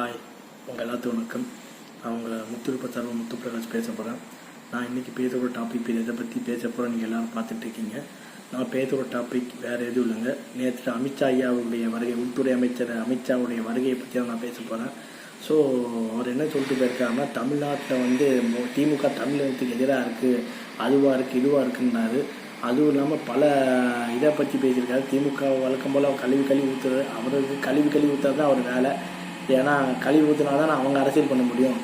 Hi உங்கள் எல்லாத்துக்கும் வணக்கம். நான் உங்கள் முத்துருப்ப சர்வ முத்து பிரகாஷ் பேச போகிறேன் நான் இன்றைக்கி பேசுகிற டாபிக் எதை பற்றி பேச போகிறேன் நீங்கள் எல்லோரும் பார்த்துட்ருக்கீங்க நான் பேசுகிற டாபிக் வேறு எதுவும் இல்லைங்க. நேற்று அமித்ஷா ஐயாவுடைய வருகை உள்துறை அமைச்சர் அமித்ஷாவுடைய வருகையை பற்றி தான் நான் பேச போகிறேன் ஸோ அவர் என்ன சொல்லிட்டு போயிருக்காருன்னா தமிழ்நாட்டில் வந்து திமுக தமிழகத்துக்கு எதிராக இருக்குது அதுவாக இருக்குது இதுவாக இருக்குன்னாரு. அதுவும் இல்லாமல் பல இதை பற்றி பேசியிருக்காரு. திமுக வழக்கம் போல் கழிவு கழுவி ஊற்றுறது அவருக்கு கழிவு கழுவி ஊற்றுறது தான் அவர் வேலை. ஏன்னா கழிவு ஊற்றினா தான் அவங்க அரசியல் பண்ண முடியும்.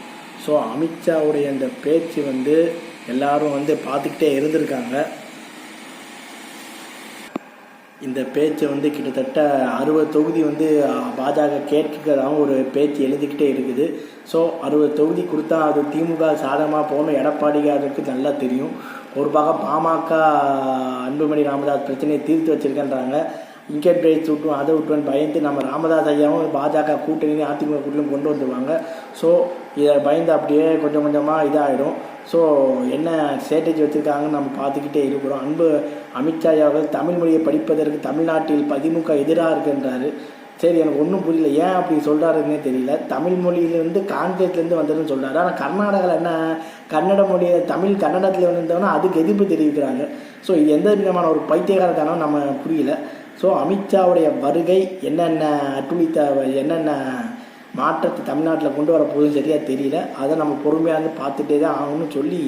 ஸோ அமித்ஷாவுடைய அந்த பேச்சு வந்து எல்லாரும் வந்து பார்த்துக்கிட்டே இருந்திருக்காங்க. இந்த பேச்சை வந்து கிட்டத்தட்ட அறுபது தொகுதி வந்து பாஜக கேட்டுக்கிறதாகவும் ஒரு பேச்சு எழுதிக்கிட்டே இருக்குது. ஸோ அறுபது தொகுதி கொடுத்தா அது திமுக சாதகமாக போகணும் எடப்பாடிகாருக்கு நல்லா தெரியும். ஒரு பக்கம் பாமக அன்புமணி ராமதாஸ் பிரச்சனையை தீர்த்து வச்சிருக்கேன்றாங்க. இன்கேட் ரைட்ஸ் விட்டும் அதை விட்டுன்னு பயந்து நம்ம ராமதாஸ் ஐயாவும் பாஜக கூட்டணி அதிமுக கூட்டணியும் கொண்டு வந்துடுவாங்க ஸோ இதை பயந்து அப்படியே கொஞ்சம் கொஞ்சமாக இதாகிடும் ஸோ என்ன ஸ்ட்ராட்டஜி வச்சுருக்காங்கன்னு நம்ம பார்த்துக்கிட்டே இருக்கிறோம். அன்பு அமித்ஷா அவர்கள் தமிழ் மொழியை படிப்பதற்கு தமிழ்நாட்டில் பதிமுக எதிராக இருக்குன்றாரு. சரி எனக்கு ஒன்றும் புரியல. ஏன் அப்படி சொல்கிறாருன்னே தெரியல. தமிழ் மொழியிலேருந்து காங்கிரஸ்லேருந்து வந்ததுன்னு சொல்கிறாரு ஆனால் கர்நாடகாவில் என்ன? கன்னட மொழியை தமிழ் கன்னடத்தில் வந்திருந்தவனா அதுக்கு எதிர்ப்பு தெரிவிக்கிறாங்க. ஸோ இது எந்த விதமான ஒரு பைத்தியகாரத்தானோ நம்ம புரியல. ஸோ அமித்ஷாவுடைய வருகை என்னென்ன அட்டுழித்த என்னென்ன மாற்றத்தை தமிழ்நாட்டில் கொண்டு வர போகுதுன்னு சரியாக தெரியல. அதை நம்ம பொறுமையாக இருந்து பார்த்துட்டே தான் ஆகணும்னு சொல்லி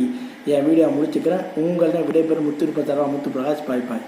என் வீடியோ முடிச்சுக்கிறேன். உங்களை விடைபெறும் முத்து முத்து பிரகாஷ் பாய் பாய்.